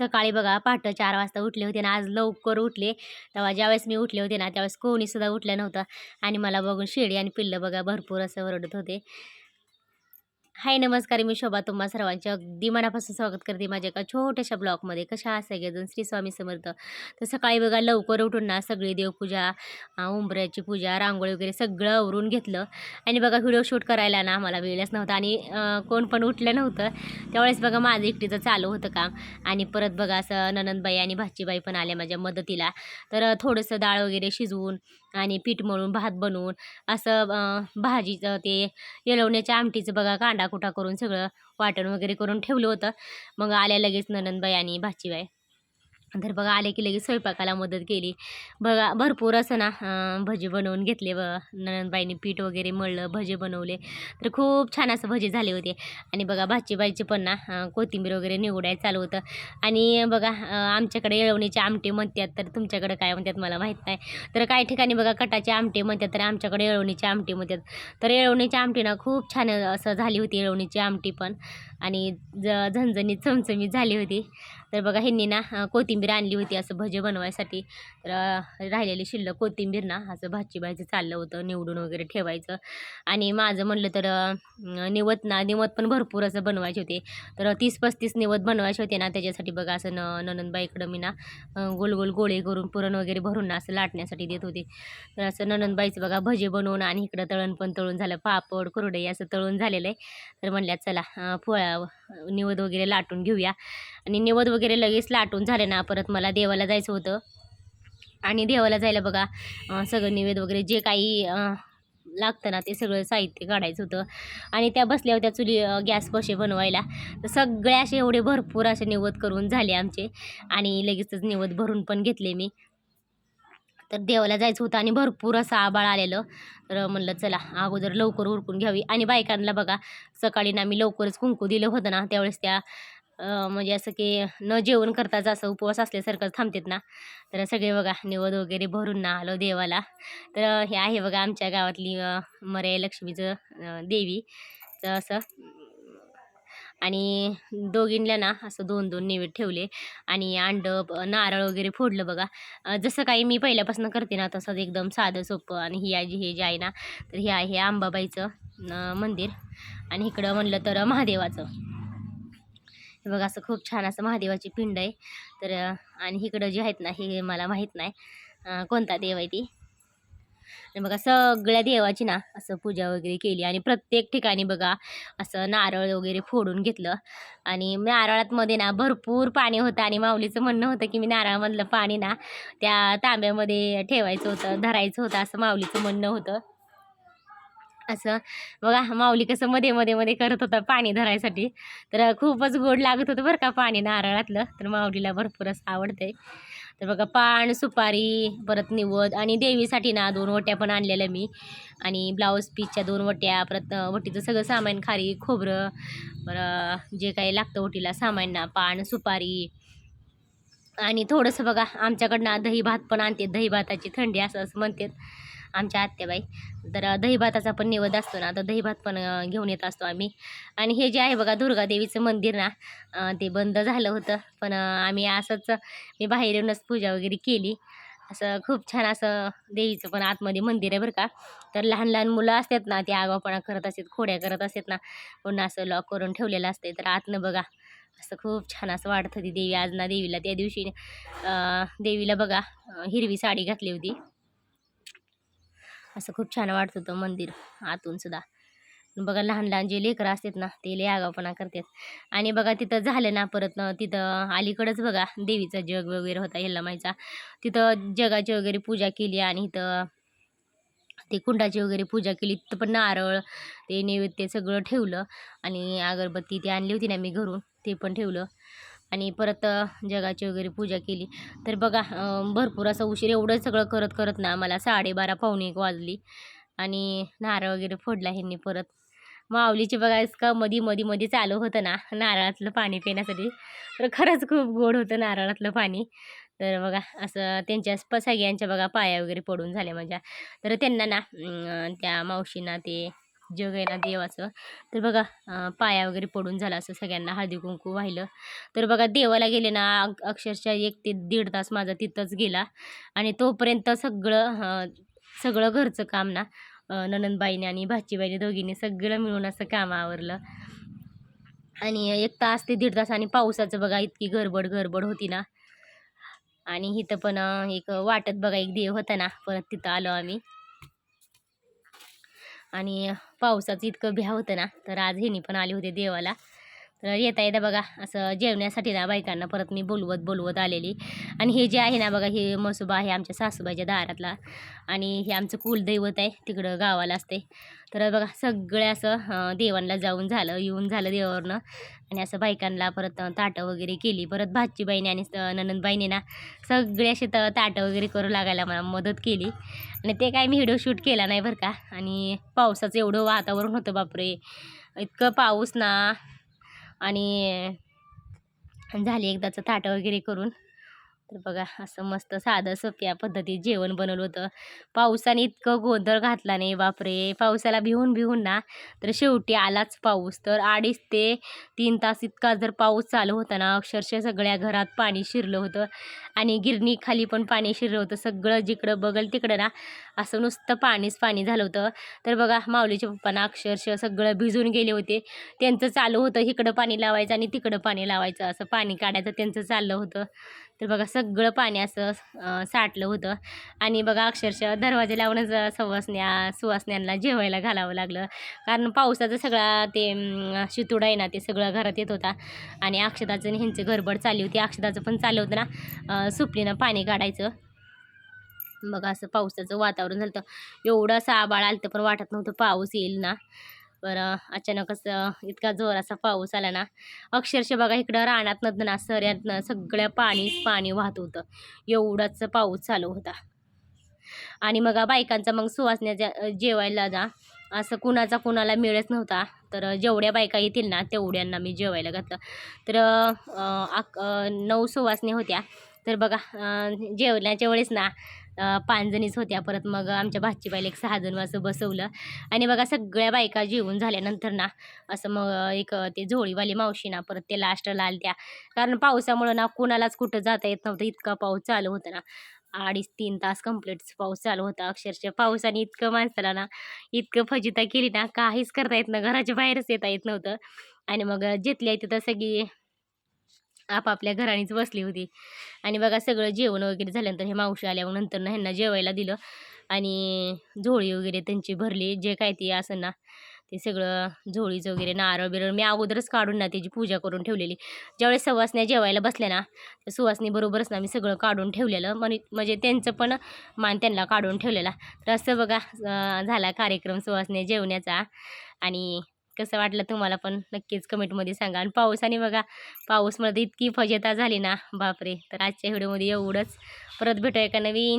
सकाळी बघा पहाटं चार वाजता उठले होते ना आज लवकर उठले. तेव्हा ज्यावेळेस मी उठले होते ना त्यावेळेस कोणीसुद्धा उठलं नव्हतं. आणि मला बघून शेळी आणि पिल्लं बघा भरपूर असं ओरडत होते. हाय नमस्कार मी शोभा. तुम्हा सर्वांचे अगदी मनापासून स्वागत करते माझ्या एका छोट्याशा ब्लॉगमध्ये. कशा असा सगळेजण श्री स्वामी समर्थ. तर सकाळी बघा लवकर उठून ना सगळी देवपूजा उंबऱ्याची पूजा रांगोळी वगैरे सगळं आवरून घेतलं. आणि बघा व्हिडिओ शूट करायला ना आम्हाला वेळच नव्हता आणि कोण पण उठलं नव्हतं. त्यावेळेस बघा माझं एकटीचं चालू होतं काम. आणि परत बघा असं ननंदबाई आणि भाचीबाई पण आल्या माझ्या मदतीला. तर थोडंसं डाळ वगैरे शिजवून आणि पीठ मळून भात बनवून असं भाजीचं ते येलवण्याच्या आमटीचं बघा कांदा कुटा करून सगळं वाटण वगैरे करून ठेवलं होतं. मग आल्या लगेच ननंदबाई आणि भाचीबाई. तर बघा आले की लगेच स्वयंपाकाला मदत केली. बघा भरपूर असं ना भजे बनवून घेतले व ननंदबाईने पीठ वगैरे मळलं भजे बनवले. तर खूप छान असं भजे झाले होते. आणि बघा भाचीबाईचे पण ना कोथिंबीर वगैरे निवडायला चालू होतं. आणि बघा आमच्याकडे येळवणीचे आमटे म्हणतात तर तुमच्याकडे काय म्हणतात मला माहीत नाही. तर काही ठिकाणी बघा कटाचे आमटे म्हणतात तर आमच्याकडे येळवणीचे आमटे म्हणतात. तर येळवणीचे आमटी ना खूप छान असं झाली होती येळवणीची आमटी पण. आणि ज झणझणीत चमचमीत झाली होती. तर बघा ह्यांनी ना कोथिंबीर आणली होती असं भजे बनवायसाठी. तर राहिलेली शिल्लक कोथिंबीर ना असं भाजीबाईचं चाललं होतं निवडून वगैरे ठेवायचं. आणि माझं म्हणलं तर निवत ना निवत पण भरपूर असं बनवायचे होते. तर तीस पस्तीस निवत बनवायचे होते ना त्याच्यासाठी बघा असं न ननंदबाईकडं मी ना गोल गोल गोळे करून पुरण वगैरे भरून ना असं लाटण्यासाठी देत होते. तर असं ननंदबाईचं बघा भजे बनवून आणि इकडं तळण पण तळून झालं. पापड कुरडई असं तळून झालेलं आहे. तर म्हणल्या चला फळ निवद वगैरे लाटून घेऊया. आणि निवद वगैरे वगैरे लगेच लाटून झाले ना परत मला देवाला जायचं होतं. आणि देवाला जायला बघा सगळं निवेद वगैरे जे काही लागतं ना ते सगळं साहित्य काढायचं होतं. आणि त्या बसल्या होत्या चुली गॅस पशे बनवायला. तर सगळे असे एवढे भरपूर असे निवद करून झाले आमचे. आणि लगेचच निवद भरून पण घेतले मी. तर देवाला जायचं होतं आणि भरपूर असं आबाळ आलेलं. तर म्हणलं चला अगोदर लवकर उरकून घ्यावी. आणि बायकांना बघा सकाळी ना मी लवकरच कुंकू दिलं होतं ना त्यावेळेस त्या म्हणजे असं की न जेवण करताच असं उपवास असल्यासारखं थांबतात ना. तर सगळे बघा निवद वगैरे भरून ना आलो देवाला. तर हे आहे बघा आमच्या गावातली मर्या लक्ष्मीचं देवी. तर असं. आणि दोघींना ना असं दोन दोन निवेद ठेवले. आणि अंडं नारळ वगैरे फोडलं बघा. जसं काही मी पहिल्यापासून करते ना तसंच एकदम साधं सोपं आणि ही आजी हे जे आहे ना तर हे आहे अंबाबाईचं मंदिर. आणि इकडं म्हणलं तर महादेवाचं. हे बघा असं खूप छान असं महादेवाची पिंड आहे. तर आणि इकडं जे आहेत ना हे मला माहीत नाही कोणता देव आहे ती. आणि बघा सगळ्या देवाची ना असं पूजा वगैरे केली. आणि प्रत्येक ठिकाणी बघा असं नारळ वगैरे फोडून घेतलं. आणि नारळात मध्ये ना भरपूर पाणी होतं. आणि माऊलीचं म्हणणं होतं की मी नारळामधलं पाणी ना त्या तांब्यामध्ये ठेवायचं होतं धरायचं होतं असं माऊलीचं म्हणणं होतं. असं. बघा माऊली कसं मध्ये मध्ये मध्ये करत होता पाणी धरायसाठी. तर खूपच गोड लागत होतं बरं का पाणी नारळातलं. तर माऊलीला भरपूर असं आवडतंय. तर बघा पान सुपारी परत निवद आणि देवीसाठी ना दोन वट्या पण आणलेल्या मी. आणि ब्लाऊज पीसच्या दोन वट्या परत वटीचं सगळं सामान खारी खोबरं बरं जे काही लागतं वटीला सामान ना पान सुपारी. आणि थोडंसं बघा आमच्याकडनं दही भात पण आणते दही भाताची थंडी असं असं म्हणतात. आमच्या आत्याबाई. तर दहीभाताचा पण निवद असतो ना तर दहीभात पण घेऊन येत असतो आम्ही. आणि हे जे आहे बघा दुर्गादेवीचं मंदिर ना ते बंद झालं होतं. पण आम्ही असंच मी बाहेर येऊनच पूजा वगैरे केली. असं खूप छान असं देवीचं पण आतमध्ये मंदिर आहे बरं का. तर लहान लहान मुलं असतात ना ते आगावपणा करत असतात खोड्या करत असतात ना पुन्हा असं लॉक करून ठेवलेलं असते. तर आतनं बघा असं खूप छान असं वाटत होती देवी. आज ना देवीला त्या दिवशी देवीला बघा हिरवी साडी घातली होती. असं खूप छान वाटत होतं मंदिर आतून सुद्धा. बघा लहान लहान जे लेकरं असतात ना ते लय आगावपणा करतात. आणि बघा तिथं झालं ना परत तिथं अलीकडंच बघा देवीचा जग वगैरे होता यल्लामाईचा. तिथं जगाची वगैरे पूजा केली आणि इथं ते कुंडाची वगैरे पूजा केली. तिथं पण नारळ ते नैवेद्य सगळं ठेवलं. आणि अगरबत्ती ते आणली होती ना मी घरून ते पण ठेवलं. आणि परत जगाची वगैरे पूजा केली. तर बघा भरपूर असं उशीर एवढं सगळं करत करत ना मला साडेबारा पावणे एक वाजली. आणि नारळ वगैरे फोडला ह्यांनी परत. माऊलीची बघा का मधी मधी मध्ये चालू होतं ना नारळातलं पाणी पिण्यासाठी. तर खरंच खूप गोड होतं नारळातलं पाणी. तर बघा असं त्यांच्या प सगळ्यांच्या बघा पाया वगैरे पडून झाल्या माझ्या. तर त्यांना ना त्या मावशींना ते जग आहे ना देवाचं. तर बघा पाया वगैरे पडून झाला असं सगळ्यांना हळदी कुंकू वाहिलं. तर बघा देवाला गेले ना अक्षरशः एक ते दीड तास माझा तिथंच गेला. आणि तोपर्यंत सगळं सगळं घरचं काम ना ननंदबाईने आणि भाचीबाईने दोघींनी सगळं मिळून असं काम आवरलं. आणि एक तास ते दीड तास आणि पावसाचं बघा इतकी गडबड गडबड होती ना. आणि इथं पण एक वाटत बघा एक देव होता ना परत तिथं आलो आम्ही. आणि पावसाचं इतकं भ्या होतं ना तर आज ह्यानी पण आले होते देवाला. तर येता येता बघा असं जेवण्यासाठी ना बायकांना परत मी बोलवत बोलवत आलेली. आणि हे जे आहे ना बघा हे मसोबा आहे आमच्या सासूबाईच्या दारातला. आणि हे आमचं कुलदैवत आहे तिकडं गावाला असते. तर बघा सगळे असं देवांना जाऊन झालं येऊन झालं देवावरनं. आणि असं बायकांना परत ताटं वगैरे केली. परत भाजीबाईने आणि ननंदबाईने ना सगळे असे त ताटं वगैरे करू लागायला मला मदत केली. आणि ते काय मी व्हिडिओ शूट केला नाही बरं का. आणि पावसाचं एवढं वातावरण होतं बापरे. इतकं पाऊस ना. आणि झाली एकदाचं ताटं वगैरे करून. तर बघा असं मस्त साधं सोप्या पद्धतीत जेवण बनवलं होतं. पावसाने इतकं गोंधळ घातला नाही बापरे! पावसाला भिवून भिवून ना तर शेवटी आलाच पाऊस. तर अडीच ते तीन तास इतका जर पाऊस चालू होता ना अक्षरशः सगळ्या घरात पाणी शिरलं होतं आणि गिरणी खाली पण पाणी शिरलं होतं. सगळं जिकडं बघल तिकडं ना असं नुसतं पाणीच पाणी झालं होतं. तर बघा माऊलीच्या पप्पांना अक्षरशः सगळं भिजून गेले होते. त्यांचं चालू होतं इकडं पाणी लावायचं आणि तिकडं पाणी लावायचं. असं पाणी काढायचं त्यांचं चाललं होतं. तर बघा सगळं पाणी असं साठलं होतं. आणि बघा अक्षरशः दरवाजे लावूनच सवासण्या सुवासण्यांना जेवायला घालावं लागलं. कारण पावसाचं सगळा ते शितुडा शितूड आहे ना ते सगळं घरात येत होता. आणि अक्षताचं आणि ह्यांची गडबड चालली होती. अक्षताचं पण चाललं होतं ना सुपलीनं पाणी काढायचं. बघा असं पावसाचं वातावरण झालं होतं. एवढं असं आबाळ आलं पण वाटत नव्हतं पाऊस येईल ना. बरं अचानकच इतका इतका जोराचा पाऊस आला ना अक्षरशः बघा इकडं रानात ना सऱ्यातनं सगळ्या पाणीच पाणी वाहत होतं. एवढाच पाऊस चालू होता. आणि मग बायकांचा मग सुवासण्याच्या जेवायला जा असं कुणाचा कुणाला मिळत नव्हता तर जेवढ्या बायका येतील ना तेवढ्यांना मी जेवायला घातलं. तर आक नऊ सुवासने होत्या. तर बघा अं, जेवण्याच्या वेळेस ना पाचजणीच होत्या. परत मग आमच्या भाचीबाईला एक सहा जण असं बसवलं. आणि बघा सगळ्या बायका जेवून झाल्यानंतर ना असं मग एक ते झोळीवाली मावशी ना परत ते लास्टला आल्या कारण पावसामुळं ना कुणालाच कुठं जाता येत नव्हतं. इतका पाऊस चालू होता ना. अडीच तीन तास कंप्लीट पाऊस चालू होता. अक्षरशः पावसाने इतकं माणसाला ना इतकं फजिता केली ना काहीच करता येत ना घराच्या बाहेरच येता येत नव्हतं. आणि मग जिथल्या तिथं सगळी आपापल्या घराणीच बसली होती. आणि बघा सगळं जेवण वगैरे झाल्यानंतर हे मावशी आल्यावर नंतर ना ह्यांना जेवायला दिलं. आणि झोळी वगैरे त्यांची भरली जे काय ते असं ना ते सगळं झोळीचं वगैरे नारळ बिरळ मी अगोदरच काढून ना त्याची पूजा करून ठेवलेली. ज्यावेळेस सुवासण्या जेवायला बसल्या ना त्या सुवासनीबरोबरच ना मी सगळं काढून ठेवलेलं. म्हणे म्हणजे त्यांचं पण मान त्यांना काढून ठेवलेला. तर असं बघा झाला कार्यक्रम सुवासण्या जेवण्याचा. आणि कसं वाटलं तुम्हाला पण नक्कीच कमेंटमध्ये सांगा. आणि पावसाने बघा पाऊसमध्ये इतकी फजेता झाली ना बापरे! तर आजच्या व्हिडिओमध्ये एवढंच. परत भेटूया एका नवीन